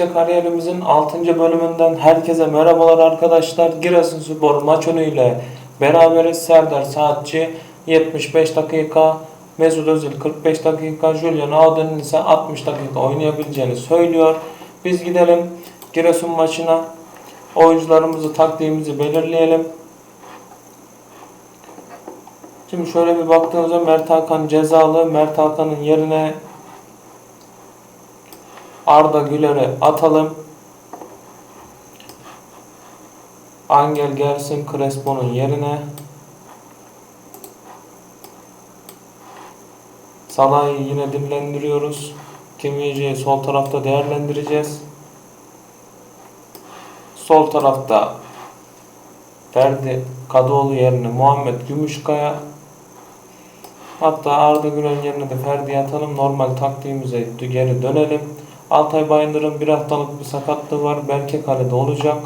Fenerbahçe kariyerimizin 6. bölümünden herkese merhabalar arkadaşlar. Giresunspor maç önüyle beraberiz. Serdar Saatçi 75 dakika, Mesut Özil 45 dakika, Julian Auden'in ise 60 dakika oynayabileceğini söylüyor. Biz gidelim Giresun maçına. Oyuncularımızı, taktiğimizi belirleyelim. Şimdi şöyle bir baktığımızda Mert Hakan cezalı. Mert Hakan'ın yerine Arda Güler'i atalım. Angel gelsin Crespo'nun yerine. Salah'ı yine dinlendiriyoruz. Kim sol tarafta değerlendireceğiz. Sol tarafta Ferdi Kadıoğlu yerine Muhammed Gümüşkaya. Hatta Arda Güler yerine de Ferdi'yi atalım. Normal taktiğimize geri dönelim. Altay Bayındır'ın bir haftalık bir sakatlığı var. Belki kalede olacak.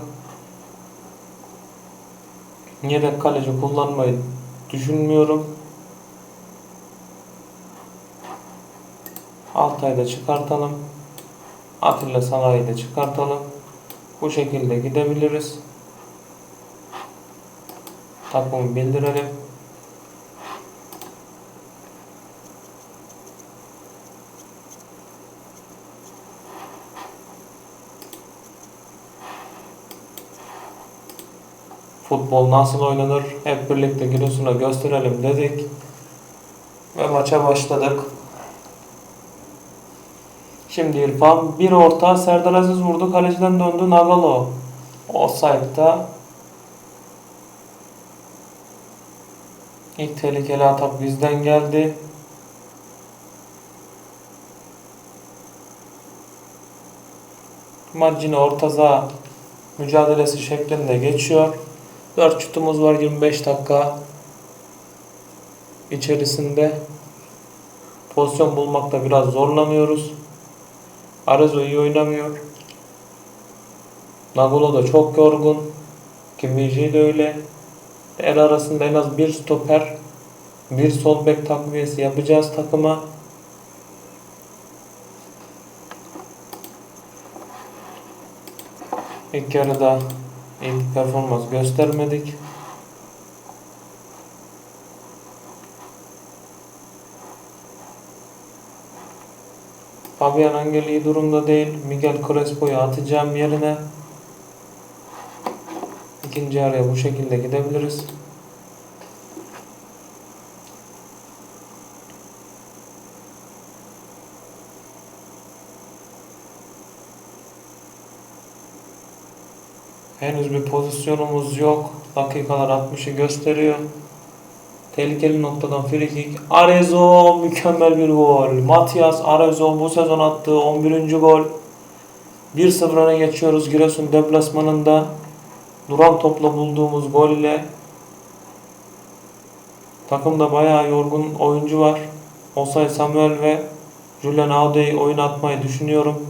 Yedek kaleci kullanmayı düşünmüyorum. Altay'ı da çıkartalım. Atilla Salah'ı da çıkartalım. Bu şekilde gidebiliriz. Takımı bildirelim. Futbol nasıl oynanır hep birlikte Giresun'a gösterelim dedik. Ve maça başladık. Şimdi İrfan bir orta Serdar Aziz vurdu. Kaleciden döndü Nagalo. Offside'da İlk tehlikeli atak bizden geldi. Maç yine orta saha mücadelesi şeklinde geçiyor. 4 şutumuz var 25 dakika içerisinde. Pozisyon bulmakta biraz zorlanıyoruz. Arezo iyi oynamıyor. Nagolo da çok yorgun. Kimiji de öyle. El arasında en az bir stoper, bir sol bek takviyesi yapacağız takıma. İlk yarıda iyi bir performans göstermedik. Fabian Angel iyi durumda değil. Miguel Crespo'yu atacağım yerine. İkinci araya bu şekilde gidebiliriz. Henüz bir pozisyonumuz yok. Dakikalar 60'ı gösteriyor. Tehlikeli noktadan free kick. Arezzo mükemmel bir gol. Matias Arezzo bu sezon attığı 11. gol. 1-0 öne geçiyoruz Giresun deplasmanında. Duran topla bulduğumuz gol ile takımda bayağı yorgun oyuncu var. Osay Samuel ve Julian Aude'yi oyun atmayı düşünüyorum.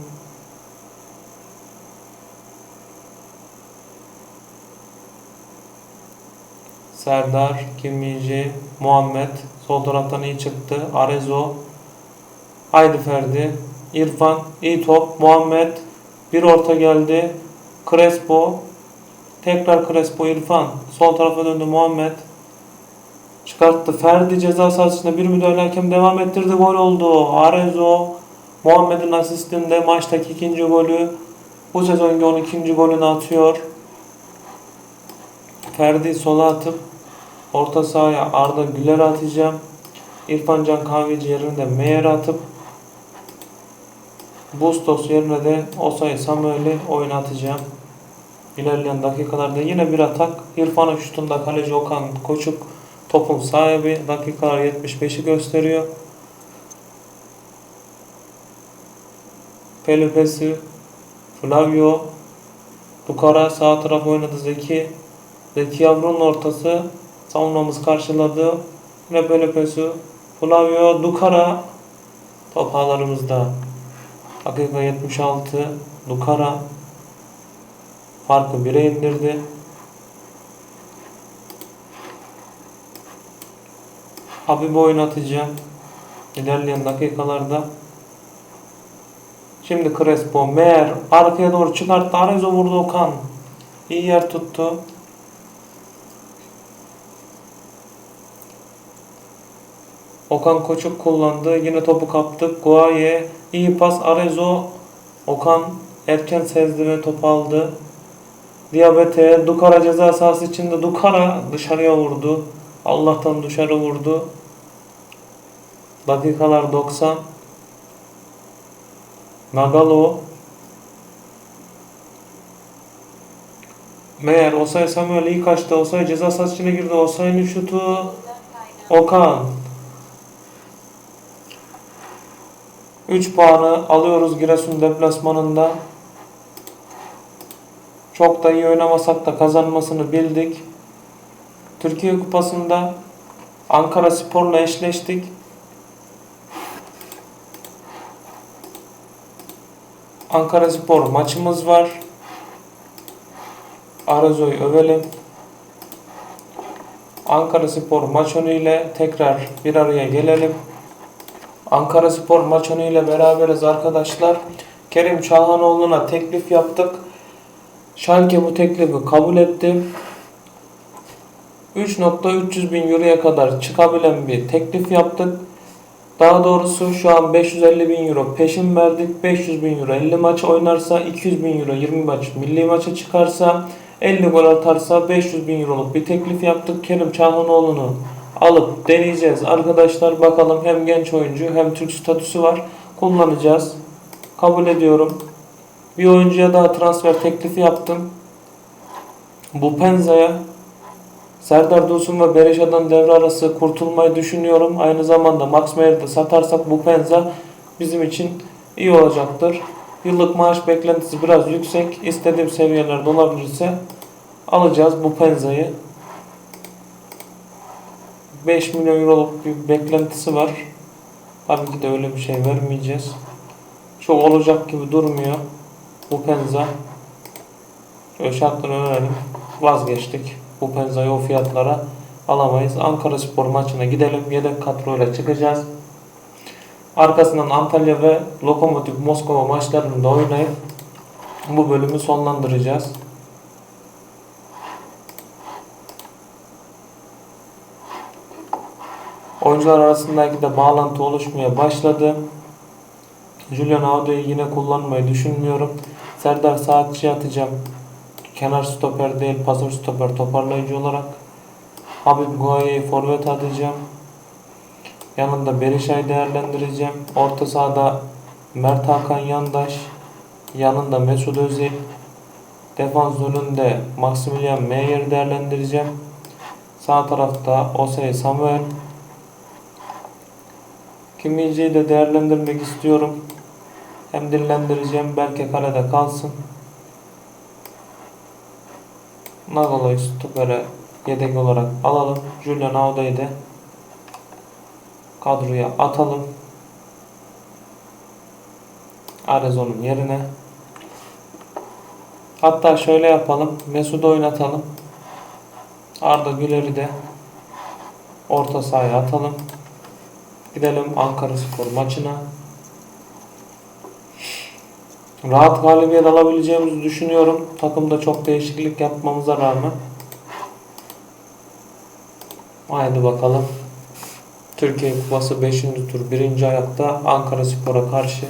Serdar, Kimmici, Muhammed sol taraftan iyi çıktı. Arezo, Haydi Ferdi, İrfan, iyi top, Muhammed bir orta geldi. Crespo, tekrar Crespo, İrfan sol tarafa döndü Muhammed. Çıkarttı. Ferdi ceza sahasında bir müdahale hakem devam ettirdi. Gol oldu. Arezo, Muhammed'in asistinde maçtaki ikinci golü. Bu sezonki 12. golünü atıyor. Ferdi sola atıp orta sahaya Arda Güler atacağım. İrfan Can Kahveci yerine Meyer atıp Bustos yerine de Osay Samuel'i oynatacağım. İlerleyen dakikalarda yine bir atak. İrfan'ın şutunda kaleci Okan Koçuk topun sahibi. Dakikalar 75'i gösteriyor. Pelupesi, Flavio, Dukara sağ taraf oynadı Zeki. Zeki Yavru'nun ortası savunmamız karşıladı. Yine Pelupesi, Flavio, Dukara top ağlarımızda. Dakika 76 Dukara farkı 1'e indirdi. Habib'i oynatacağım. İlerleyen dakikalarda Şimdi Crespo meğer arkaya doğru çıkarttı. Arezzo vurdu Okan. İyi yer tuttu. Okan Koçuk kullandı. Yine topu kaptık. Guaye iyi pas. Arezzo Okan erken sezdi ve topu aldı. Diabete Dukara ceza sahası içinde Dukara dışarıya vurdu. Allah'tan dışarı vurdu. Dakikalar 90. Nagalo Meğer Osay Samuel iyi kaçtı. Osay ceza sahası içine girdi. Osay'ın şutu Okan 3 puanı alıyoruz Giresun deplasmanında. Çok da iyi oynamasak da kazanmasını bildik. Türkiye Kupası'nda Ankara Spor'la eşleştik. Ankara Spor maçımız var. Arazo'yu övelim. Ankara Spor maç ile tekrar bir araya gelelim. Ankara Spor maç ile beraberiz arkadaşlar. Kerim Çalhanoğlu'na teklif yaptık. Schalke bu teklifi kabul etti. 3.300 bin euroya kadar çıkabilen bir teklif yaptık. Daha doğrusu şu an 550 bin euro peşin verdik. 500 bin euro 50 maç oynarsa 200 bin euro 20 maç milli maça çıkarsa 50 gol atarsa 500 bin euroluk bir teklif yaptık. Kerim Çağhanoğlu'nu alıp deneyeceğiz. Arkadaşlar bakalım hem genç oyuncu hem Türk statüsü var. Kullanacağız. Kabul ediyorum. Bir oyuncuya daha transfer teklifi yaptım. Bu Penza'ya Serdar Dursun ve Beresha'dan devre arası kurtulmayı düşünüyorum. Aynı zamanda Max Meyer'i satarsak bu Penza bizim için iyi olacaktır. Yıllık maaş beklentisi biraz yüksek. İstediğim seviyelerde olabilirse alacağız bu Penza'yı. 5 milyon euroluk bir beklentisi var. Tabii ki de öyle bir şey vermeyeceğiz. Çok olacak gibi durmuyor bu Penza. Şöyle şartları öğrenelim. Vazgeçtik. Bu Penza'yı o fiyatlara alamayız. Ankara Spor maçına gidelim. Yedek kadroyla çıkacağız. Arkasından Antalya ve Lokomotiv Moskova maçlarında oynayıp bu bölümü sonlandıracağız. Oyuncular arasındaki de bağlantı oluşmaya başladı. Julian Aude'yi yine kullanmayı düşünmüyorum. Serdar Saatçı'ya atacağım. Kenar stoper değil, pasör stoper toparlayıcı olarak. Habib Guaye'yi forvet atacağım. Yanında Berisha'yı değerlendireceğim. Orta sahada Mert Hakan Yandaş. Yanında Mesut Özil. Defans önünde Maximilian Meyer değerlendireceğim. Sağ tarafta Osei Samuel. Kim de değerlendirmek istiyorum. Hem dinlendireceğim. Belki kalede kalsın. Nagalo'yu stopere yedek olarak alalım. Julian Auda'yı da kadroya atalım. Arezon'un yerine. Hatta şöyle yapalım. Mesut'u oynatalım. Arda Güler'i de orta sahaya atalım. Gidelim Ankara Spor maçına. Rahat galibiyet alabileceğimizi düşünüyorum. Takımda çok değişiklik yapmamıza rağmen. Haydi bakalım. Türkiye Kupası 5. tur 1. ayakta Ankara Spor'a karşı.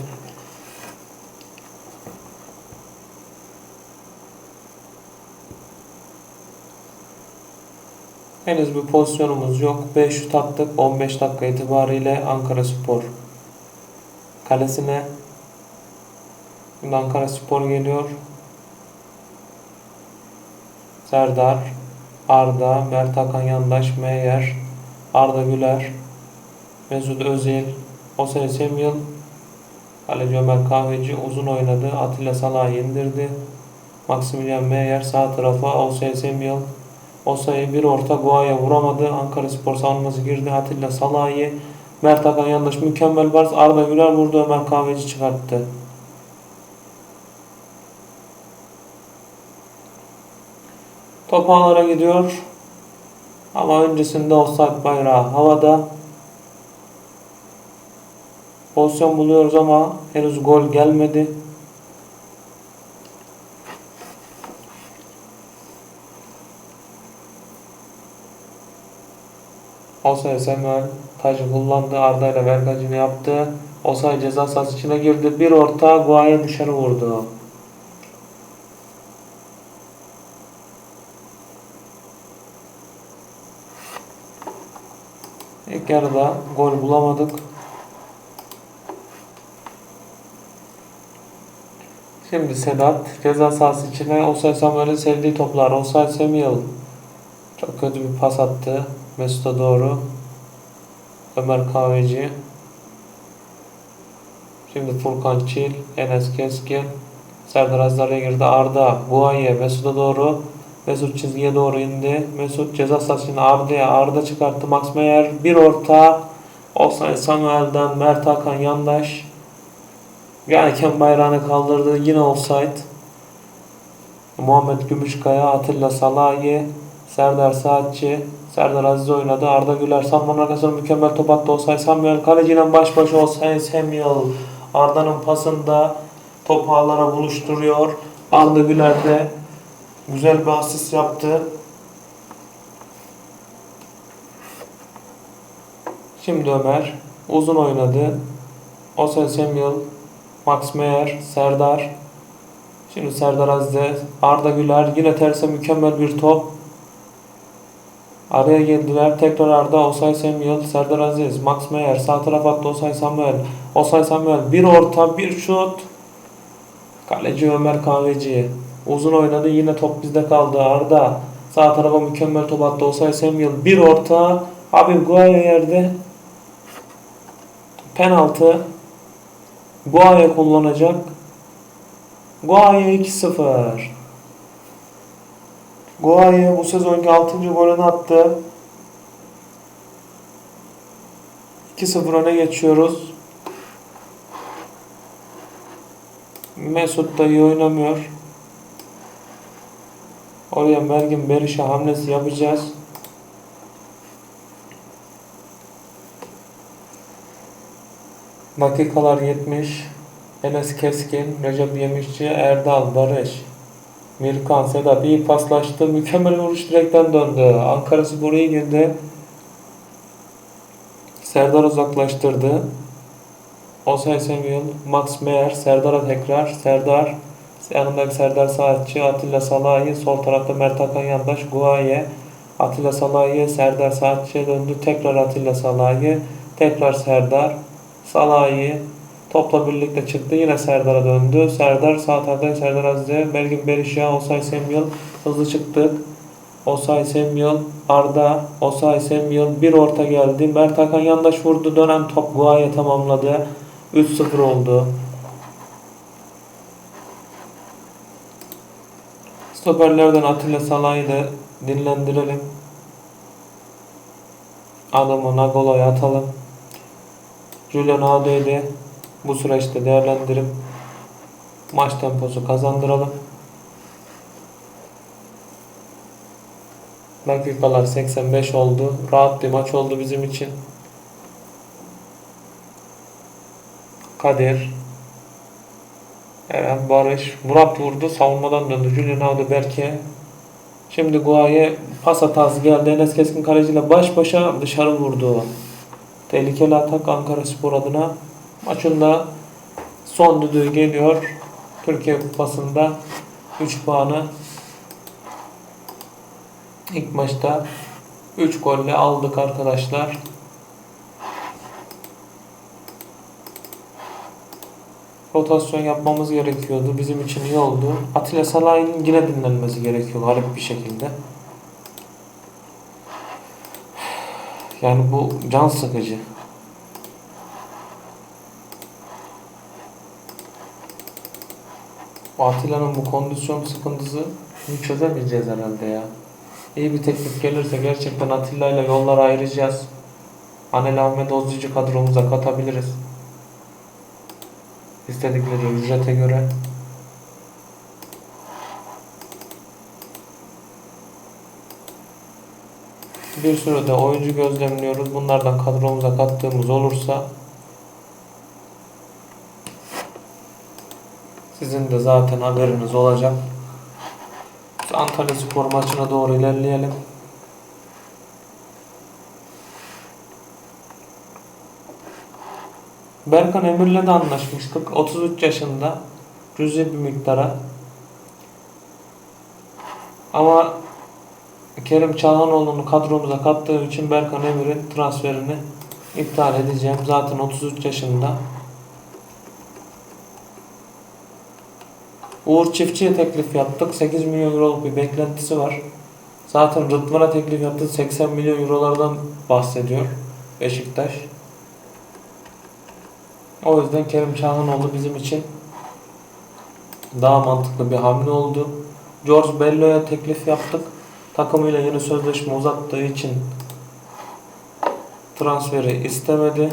Henüz bir pozisyonumuz yok. 5 şut attık. 15 dakika itibariyle Ankara Spor kalesine Şimdi Ankara Spor geliyor. Serdar, Arda, Mert Hakan Yandaş, Meyer, Arda Güler, Mesut Özil, Osay Semyıl, Kaleci Ömer Kahveci uzun oynadı. Atilla Salah'ı indirdi. Maximilian Meyer sağ tarafa Osay Semyıl. Osay'ı bir orta Goa'ya vuramadı. Ankara Spor savunması girdi. Atilla Salah'ı Mert Hakan Yandaş mükemmel var. Arda Güler vurdu. Ömer Kahveci çıkarttı. Top ağlara gidiyor. Ama öncesinde offside bayrağı havada. Pozisyon buluyoruz ama henüz gol gelmedi. Osay Samuel tacı kullandı. Arda ile vergacını yaptı. Osay ceza sahası içine girdi. Bir orta Guaya dışarı vurdu. İlk yarıda gol bulamadık. Şimdi Sedat ceza sahası içine Osay Samuel'in sevdiği toplar. Osay Samuel çok kötü bir pas attı. Mesut'a doğru. Ömer Kahveci. Şimdi Furkan Çil, Enes Keskin. Serdar Azdar'a girdi. Arda, Guaye, Mesut'a doğru. Mesut çizgiye doğru indi. Mesut ceza sahasını Arda'ya. Arda çıkarttı. Max Meyer. Bir orta. Osay Samuel'den Mert Hakan yandaş. Hakem bayrağını kaldırdı. Yine offside. Muhammed Gümüşkaya, Atilla Salahi, Serdar Saatçi, Serdar Aziz oynadı. Arda Güler, Samman arkasına mükemmel top attı. Osay Samuel, kaleciyle baş başa Osay Samuel. Arda'nın pasında top ağlara buluşturuyor. Arda Güler de güzel bir asist yaptı. Şimdi Ömer uzun oynadı. Osay Samuel, Max Meyer, Serdar. Şimdi Serdar Aziz'e Arda Güler yine terse mükemmel bir top. Araya geldiler. Tekrar Arda, Osay Samuel, Serdar Aziz, Max Meyer. Sağ taraf attı Osay Samuel. Osay Samuel bir orta, bir şut. Kaleci Ömer Kahveci. Uzun oynadı. Yine top bizde kaldı. Arda. Sağ tarafa mükemmel top attı. Osay Samuel. Bir orta. Habib Guaya yerde. Penaltı. Guaya kullanacak. Guaya 2-0. Guaya bu sezonki 6. golünü attı. 2-0 öne geçiyoruz. Mesut da iyi oynamıyor. Oraya Mergin Berisha hamlesi yapacağız. Dakikalar 70. Enes Keskin, Recep Yemişçi, Erdal, Barış, Mirkan, Sedat iyi paslaştı. Mükemmel vuruş direkten döndü. Ankara Spor iyi girdi. Serdar uzaklaştırdı. Osay Samuel, Max Meyer, Serdar'a tekrar. Serdar, yanındaki Serdar Saatçi, Atilla Salahi, sol tarafta Mert Hakan Yandaş, Guaye, Atilla Salahi, Serdar Saatçi'ye döndü. Tekrar Atilla Salahi, tekrar Serdar, Salahi, Topla birlikte çıktı. Yine Serdar'a döndü. Serdar sağ taraftan Serdar Aziz'e. Belgin Berisha, Osay Samuel hızlı çıktı. Osay Samuel, Arda, Osay Samuel bir orta geldi. Mert Hakan yandaş vurdu. Dönen top Guaya tamamladı. 3-0 oldu. Stoperlerden Atilla Salah'ı da dinlendirelim. Adamı Nagola'ya atalım. Julian Alde'yi bu süreçte değerlendirip maç temposu kazandıralım. Dakikalar 85 oldu. Rahat bir maç oldu bizim için. Kadir. Evet Barış. Murat vurdu. Savunmadan döndü. Julian aldı Berke. Şimdi Guaye pas hatası geldi. Enes Keskin kaleciyle baş başa dışarı vurdu. Tehlikeli atak Ankara Spor adına. Maçın da son düdüğü geliyor. Türkiye Kupası'nda 3 puanı ilk maçta 3 golle aldık arkadaşlar. Rotasyon yapmamız gerekiyordu. Bizim için iyi oldu. Atilla Salah'ın yine dinlenmesi gerekiyor garip bir şekilde. Yani bu can sıkıcı. Atilla'nın bu kondisyon sıkıntısı çözemeyeceğiz herhalde ya. İyi bir teklif gelirse gerçekten Atilla ile yollar ayıracağız. Anel Ahmet Ozcucu kadromuza katabiliriz. İstedikleri ücrete göre. Bir sürü de oyuncu gözlemliyoruz. Bunlardan kadromuza kattığımız olursa Sizin de zaten haberiniz olacak. Biz Antalya Spor maçına doğru ilerleyelim. Berkan Emir'le de anlaşmıştık. 33 yaşında. Cüzi bir miktara. Ama Kerim Çağhanoğlu'nu kadromuza kattığım için Berkan Emir'in transferini iptal edeceğim. Zaten 33 yaşında. Uğur Çiftçi'ye teklif yaptık. 8 milyon euroluk bir beklentisi var. Zaten Rıdvan'a teklif yaptı. 80 milyon eurolardan bahsediyor Beşiktaş. O yüzden Kerim Çağhanoğlu bizim için daha mantıklı bir hamle oldu. George Bello'ya teklif yaptık. Takımıyla yeni sözleşme uzattığı için transferi istemedi.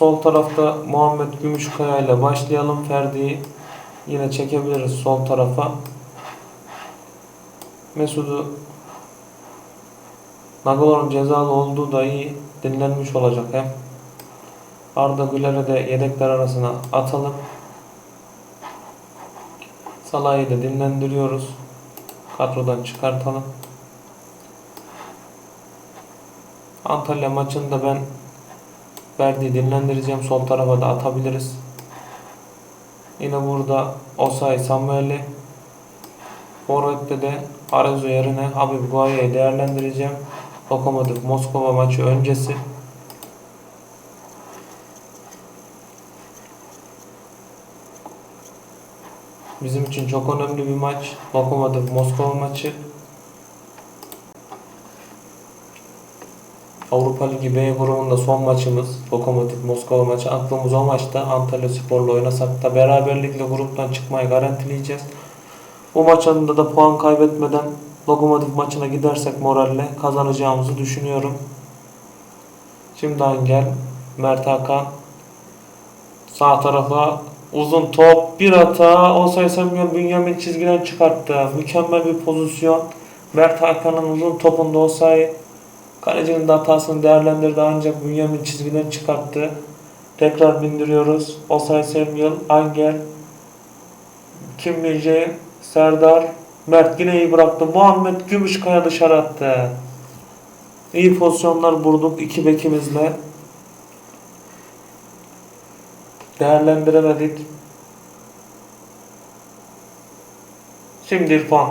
Sol tarafta Muhammed Gümüşkaya ile başlayalım. Ferdi'yi yine çekebiliriz sol tarafa. Mesut'u Nagola'nın cezalı olduğu da iyi. Dinlenmiş olacak hem. Arda Güler'i de yedekler arasına atalım. Salah'ı da dinlendiriyoruz. Kadrodan çıkartalım. Antalya maçında ben Ferdi'yi dinlendireceğim. Sol tarafa da atabiliriz. Yine burada Osay Samuel'i Forvet'te de Arezzo yerine Habib Guaya'yı değerlendireceğim. Lokomotiv Moskova maçı öncesi. Bizim için çok önemli bir maç. Lokomotiv Moskova maçı. Avrupa Ligi B grubunda son maçımız. Lokomotiv Moskova maçı. Aklımız o maçta. Antalya Spor'la oynasak da beraberlikle gruptan çıkmayı garantileyeceğiz. Bu maçında da puan kaybetmeden Lokomotiv maçına gidersek moralle kazanacağımızı düşünüyorum. Şimdi Angel, Mert Hakan sağ tarafa uzun top, bir hata. O Samuel Bünyamin çizgiden çıkarttı. Mükemmel bir pozisyon. Mert Hakan'ın uzun topunda Osay kalecinin de hatasını değerlendirdi ancak Bünyamin çizgiden çıkarttı. Tekrar bindiriyoruz. Osay Samuel, Angel, Kim Milce, Serdar, Mert yine iyi bıraktı. Muhammed Gümüşkaya dışarı attı. İyi pozisyonlar vurduk iki bekimizle. Değerlendiremedik. Şimdi İrfan.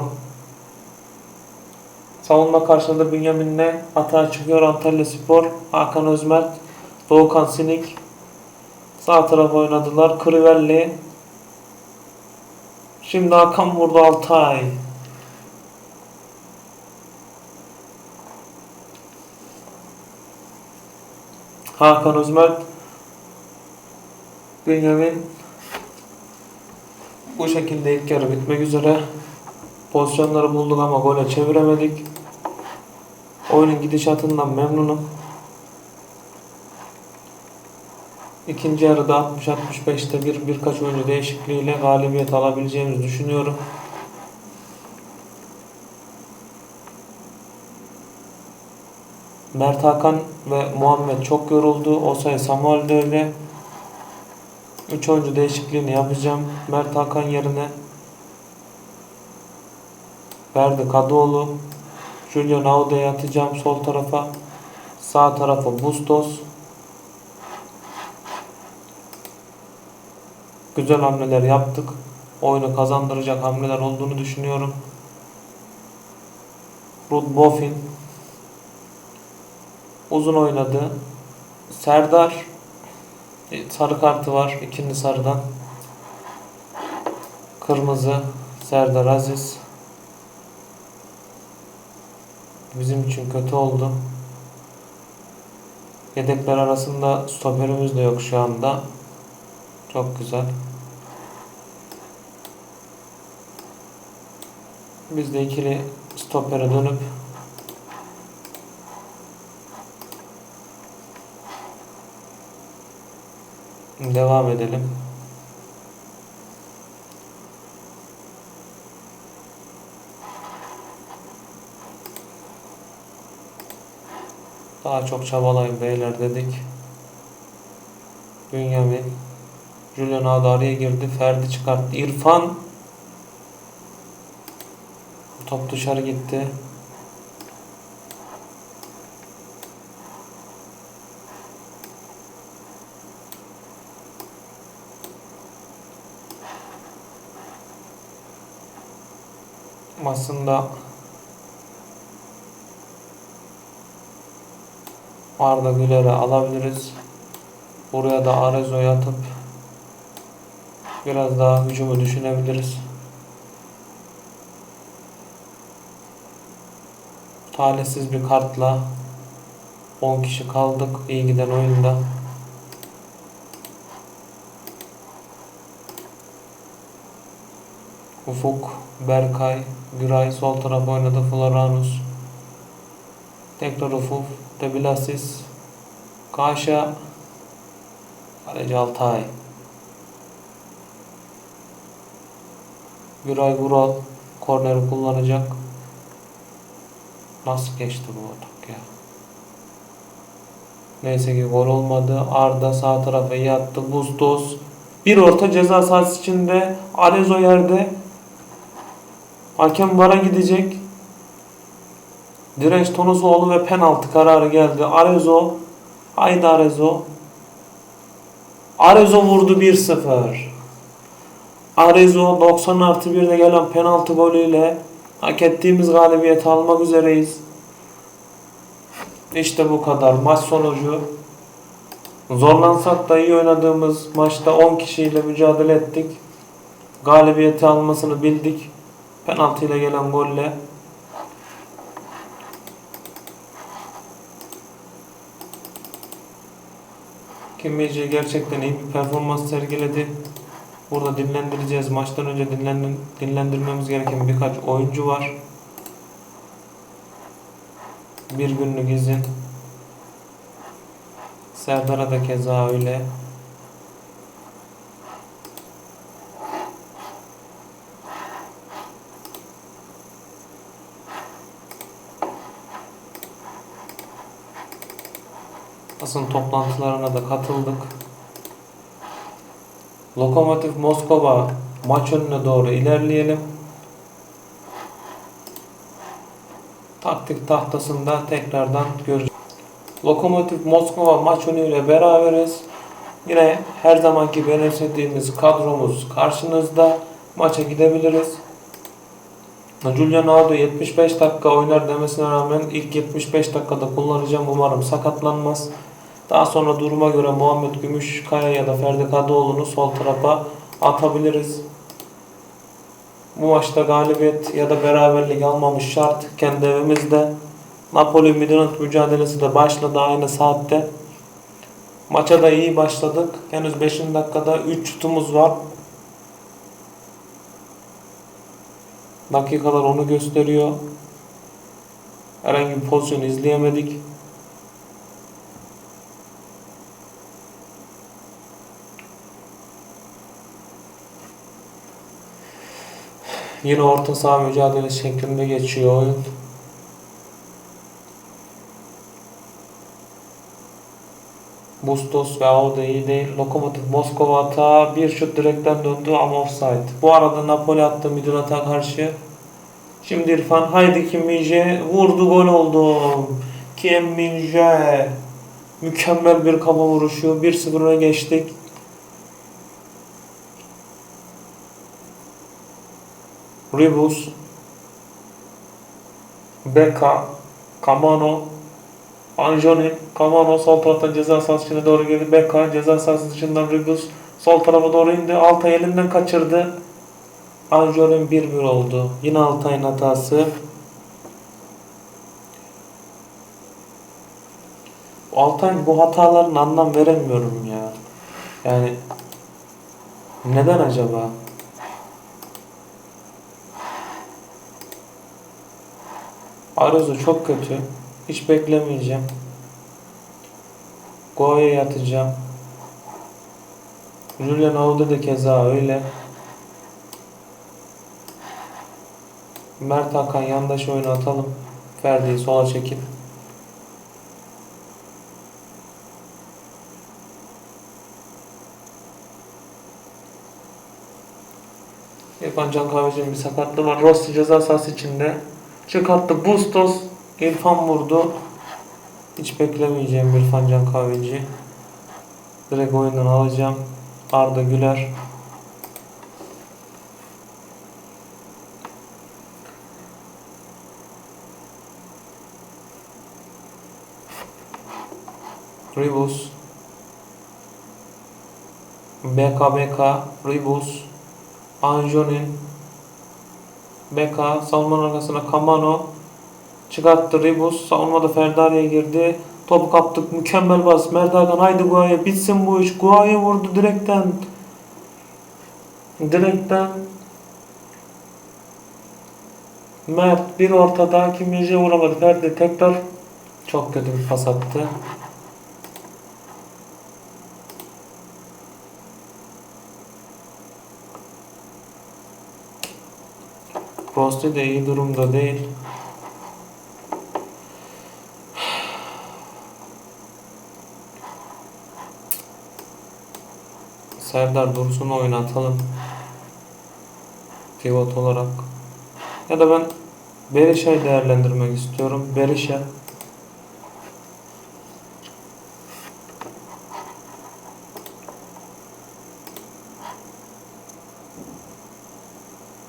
Savunma karşısında Bünyamin'le hata çıkıyor Antalya Spor. Hakan Özmert, Doğukan Sinik. Sağ tarafa oynadılar. Krivelli. Şimdi Hakan vurdu Altay. Hakan Özmert Bünyamin bu şekilde ilk yarı bitmek üzere. Pozisyonları bulduk ama gole çeviremedik. Oyunun gidişatından memnunum. İkinci yarıda 60-65'te bir birkaç oyuncu değişikliğiyle galibiyet alabileceğimizi düşünüyorum. Mert Hakan ve Muhammed çok yoruldu. Osay Samuel de öyle. 3 oyuncu değişikliğini yapacağım. Mert Hakan yerine Ferdi Kadıoğlu, Julio Naude'yi atacağım sol tarafa. Sağ tarafa Bustos. Güzel hamleler yaptık. Oyunu kazandıracak hamleler olduğunu düşünüyorum. Rud Bofin uzun oynadı. Serdar e, sarı kartı var ikinci sarıdan. Kırmızı Serdar Aziz. Bizim için kötü oldu. Yedekler arasında stoperimiz de yok şu anda. Çok güzel. Biz de ikili stopere dönüp devam edelim. Daha çok çabalayın beyler dedik. Bünyamin. Julian Ağda araya girdi. Ferdi çıkarttı. İrfan. Top dışarı gitti. Aslında Arda Güler'i alabiliriz. Buraya da Arezo'yu atıp biraz daha hücumu düşünebiliriz. Talihsiz bir kartla 10 kişi kaldık iyi giden oyunda. Ufuk, Berkay, Güray sol taraf oynadı Floranus. Tekrar Ufuk, Debilasis, Kaşa, Kaleci Altay. Güray Vural korneri kullanacak. Nasıl geçti bu atak ya? Neyse ki gol olmadı. Arda sağ tarafa yattı. Bustos. Bir orta ceza sahası içinde. Arezo yerde. Hakem vara gidecek. Direnç Tonusoğlu ve penaltı kararı geldi. Arezo. Haydi Arezo. Arezo vurdu 1-0. Arezo 90 artı 1'de gelen penaltı golüyle hak ettiğimiz galibiyeti almak üzereyiz. İşte bu kadar. Maç sonucu. Zorlansak da iyi oynadığımız maçta 10 kişiyle mücadele ettik. Galibiyeti almasını bildik. Penaltıyla gelen golle. Kimmeci gerçekten iyi bir performans sergiledi. Burada dinlendireceğiz. Maçtan önce dinlendir dinlendirmemiz gereken birkaç oyuncu var. Bir günlük izin. Serdar'a da keza öyle. Basın toplantılarına da katıldık. Lokomotiv Moskova maç önüne doğru ilerleyelim. Taktik tahtasında tekrardan göreceğiz. Lokomotiv Moskova maç önüyle beraberiz. Yine her zamanki benimsediğimiz kadromuz karşınızda. Maça gidebiliriz. Julian Aldo 75 dakika oynar demesine rağmen ilk 75 dakikada kullanacağım. Umarım sakatlanmaz. Daha sonra duruma göre Muhammed Gümüşkaya ya da Ferdi Kadıoğlu'nu sol tarafa atabiliriz. Bu maçta galibiyet ya da beraberlik almamış şart. Kendi evimizde. Napoli Midland mücadelesi de başladı aynı saatte. Maça da iyi başladık. Henüz 5. dakikada 3 şutumuz var. Dakikalar onu gösteriyor. Herhangi bir pozisyon izleyemedik. Yine orta saha mücadelesi şeklinde geçiyor oyun. Bustos ve Auda iyi değil. Lokomotiv Moskova hata. Bir şut direkten döndü ama offside. Bu arada Napoli attı Midunat'a karşı. Şimdi İrfan haydi Kim Minje vurdu gol oldu. Kim Minje mükemmel bir kafa vuruşu. 1-0'a geçtik. Ribus Beka Kamano Anjoni Kamano sol taraftan ceza sahası içine doğru girdi. Beka ceza sahası dışından Ribus sol tarafa doğru indi. Altay elinden kaçırdı. Anjoni 1-1 oldu. Yine Altay'ın hatası. Altay'ın bu hatalarını anlam veremiyorum ya. Yani neden acaba? Aruzu çok kötü. Hiç beklemeyeceğim. Go'ya yatacağım. Julian Ovda da keza öyle. Mert Hakan yandaş oyunu atalım. Ferdi'yi sola çekip. İrfan Can Kahveci'nin bir sakatlığı var. Rossi ceza sahası içinde Çıkarttı. Bustos. İrfan vurdu. Hiç beklemeyeceğim İrfan Can Kahveci. Direkt oyundan alacağım. Arda Güler. Ribus. BKBK, Ribus, Anjonin, Beka, savunmanın arkasına Kamano, çıkarttı Ribus, savunmada Ferdari'ye girdi. Topu kaptık, mükemmel bas. Mert Hakan haydi Guaya, bitsin bu iş. Guaya vurdu direkten. Direkten. Mert bir ortada, Kim vuramadı. Ferdi tekrar çok kötü bir pas attı. Rosti de iyi durumda değil. Serdar Dursun'u oynatalım. Pivot olarak. Ya da ben Berisha'yı değerlendirmek istiyorum. Berisha.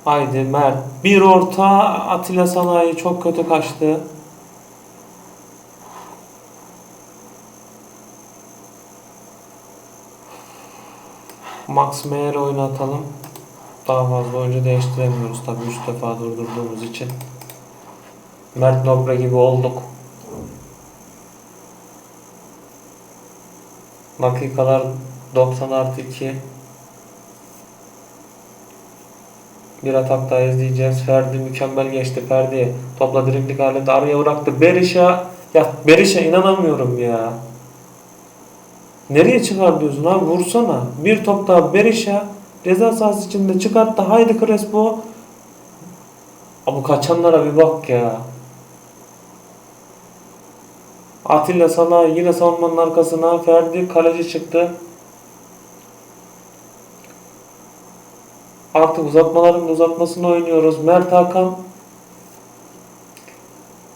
Haydi Mert. Bir orta Atilla Sanayi çok kötü kaçtı. Max Meyer oynatalım. Daha fazla oyuncu değiştiremiyoruz tabii 3 defa durdurduğumuz için. Mert Nobre gibi olduk. Dakikalar 90 artı 2. Bir atak daha izleyeceğiz. Ferdi mükemmel geçti. Ferdi topla dribling halinde araya bıraktı. Berisha ya Berisha inanamıyorum ya. Nereye çıkar diyorsun abi vursana. Bir top daha Berisha ceza sahası içinde çıkarttı. Haydi Crespo. Abi kaçanlara bir bak ya. Atilla sana yine savunmanın arkasına Ferdi kaleci çıktı. Artık uzatmaların uzatmasını oynuyoruz. Mert Hakan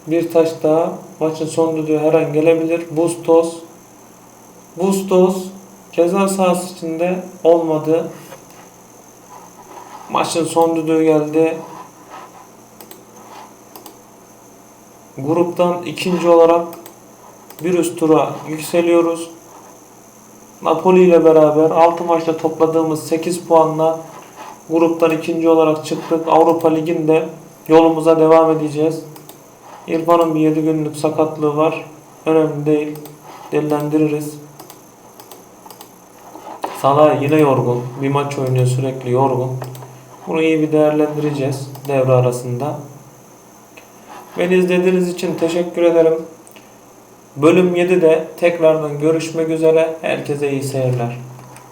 bir taş daha maçın son düdüğü her an gelebilir. Bustos Bustos ceza sahası içinde olmadı. Maçın son düdüğü geldi. Gruptan ikinci olarak bir üst tura yükseliyoruz. Napoli ile beraber 6 maçta topladığımız 8 puanla gruptan ikinci olarak çıktık. Avrupa Ligi'nde yolumuza devam edeceğiz. İrfan'ın bir 7 günlük sakatlığı var. Önemli değil. Dillendiririz. Salah yine yorgun. Bir maç oynuyor sürekli yorgun. Bunu iyi bir değerlendireceğiz devre arasında. Beni izlediğiniz için teşekkür ederim. Bölüm 7'de tekrardan görüşmek üzere. Herkese iyi seyirler.